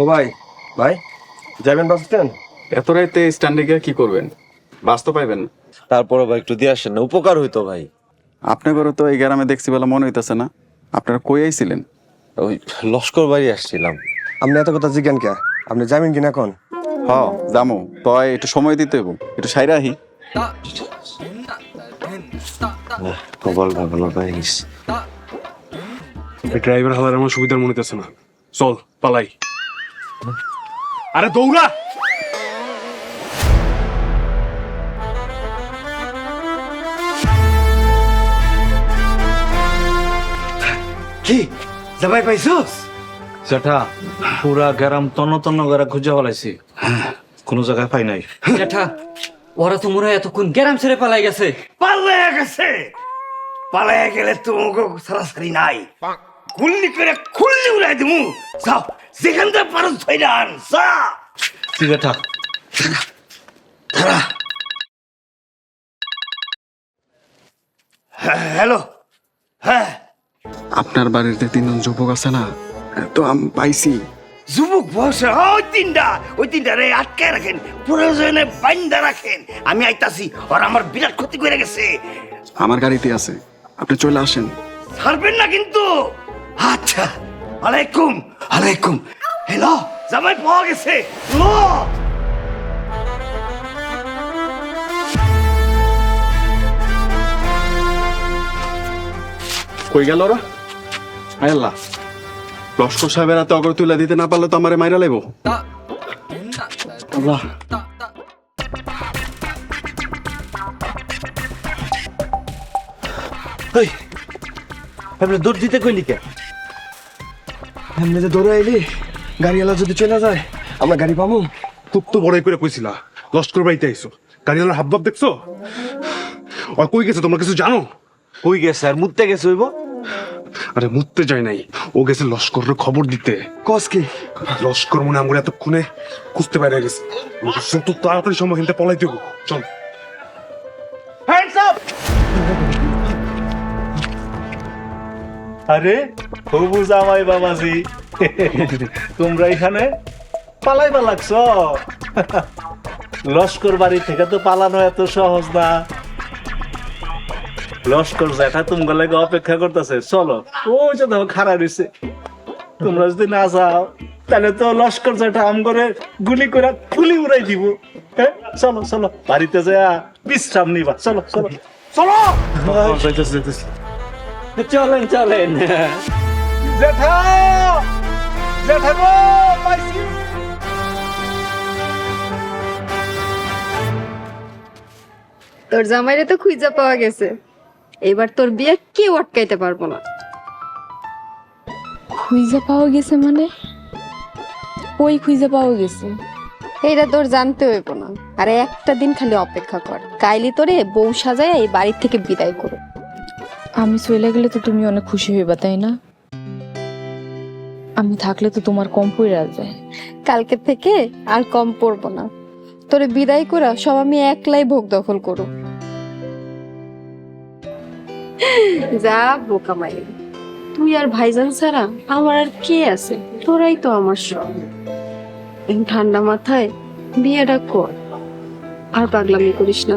ও ভাই ভাই যাবেন বাস স্ট্যান্ড? এত রাইতে স্ট্যান্ডে গিয়ে কি করবেন? বাস তো পাইবেন না। তারপরে ভাই একটু দিয়ে আসেন না উপকার হইতো ভাই। আপনার তো এই গ্রামে দেখছি বলে মনে হইতেছে না। আপনারা কই আইছিলেন? ওই লস্কর বাড়ি আসছিলাম। আপনি এত কথা জিজ্ঞান কে? আপনি যাবেন কিনা এখন? হ জামু তয় একটু সময় দিতে হইব। একটু সাইরা আহি। কবল ভালো এই ড্রাইভার হালার আমার সুবিধার মনে হইতেছে না। চল পালাই। আরে দৌড়া। কি? জামাই পাইছস? জ্যাঠা পুরা গ্রাম তন্ন তন্ন করে খুঁজে ফেলাইছি। কোনো জায়গায় পাই নাই। জ্যাঠা ওরা তো মনে হয় এতক্ষণ গ্যারাম ছেড়ে পালাই গেছে। পালাইয়া গেছে। পালাইয়া গেলে তো ওগো সরাসরি নাই। গুল্লি করে খুললি উড়াই দিমু। যাও যেখান থেকে পারো ধইরা আন যা হ্যালো। হ্যাঁ। আপনার বাড়িতে তিনজন যুবক আছে না? তো আমি পাইছি। যুবক বয়সে ওই তিনটা। ওই তিনটা রে আটকে রাখেন প্রয়োজনে বাইন্দা রাখেন। আমি আইতাছি আর আমার বিরাট ক্ষতি করে গেছে। আমার গাড়িতে আছে আপনি চলে আসেন। ছাড়বেন না কিন্তু। আচ্ছা আলাইকুম আলাইকুম। হ্যালো জামাই পাওয়া গেছে। কই গেল ওরা? আল্লাহ লস্কর সাহেবের হাতে অগ্র তুলে দিতে না পারলে তো আমারে মাইরা লাইব। আল্লাহ। আপনি দূর দিতে কইলি কে? এমনি যে দৌড়ে আইলি গাড়িওয়ালা যদি চলে যায় আমরা গাড়ি পাবো। খুব তো বড়াই করে কইছিলা লস্কর বাড়িতে আইসো গাড়িওয়ালার হাব ভাব দেখছ? আর কই গেছে তোমরা কিছু জানো? কই গেছে? আর মুততে গেছে হইব? আরে মুততে যায় নাই। ও গেছে লস্করের খবর দিতে। কস কি? লস্কর মনে আমরা এতক্ষণে খুঁজতে পারে গেছে। যত তাড়াতাড়ি সম্ভব হিনতে পলাই দেবো। চল। আরে হবু জামাই বাবাজি। তোমরা এখানে পালাইবা লাগছ? লস্কর বাড়ি থেকে তো পালানো এত সহজ না। লস্কর জ্যাঠা তোমার লাগে অপেক্ষা করতেছে চলো। ওই যে দেখো খারাপ রয়েছে। তোমরা যদি না যাও তাহলে তো লস্কর জ্যাঠা আম করে গুলি করে ফুলি উড়াই দিব। হ্যাঁ? চলো চলো বাড়িতে যা বিশ্রাম নিবা। চলো চলো। চলো! যাইতেছি যাইতেছি। চলেন চলেন। জেঠা! জেঠা গো পাইছি। তোর জামাইরে তো খুঁজা পাওয়া গেছে। এবার তোর বিয়ে কেউ আটকাইতে পারব না। খুঁজে পাওয়া গেছে মানে? ওই খুঁজে পাওয়া গেছে? এইটা তোর জানতে হইব না। আরে একটা দিন খালি অপেক্ষা কর। কাইলি তোরে বউ সাজায় এই বাড়ির থেকে বিদায় করো আমি চলে গেলে তো তুমি অনেক খুশি হইবা, তাই না? আমি থাকলে তো তোমার কম পইরা যায়। কালকে থেকে আর কম পড়ব না। তোরে বিদায় করা সব আমি একলাই ভোগ দখল করো। যা বোকা মাই তুই আর ভাইজান ছাড়া আমার আর কে আছে? তোরাই তো আমার সব। ঠান্ডা মাথায় বিয়েটা কর। আর পাগলামি করিস না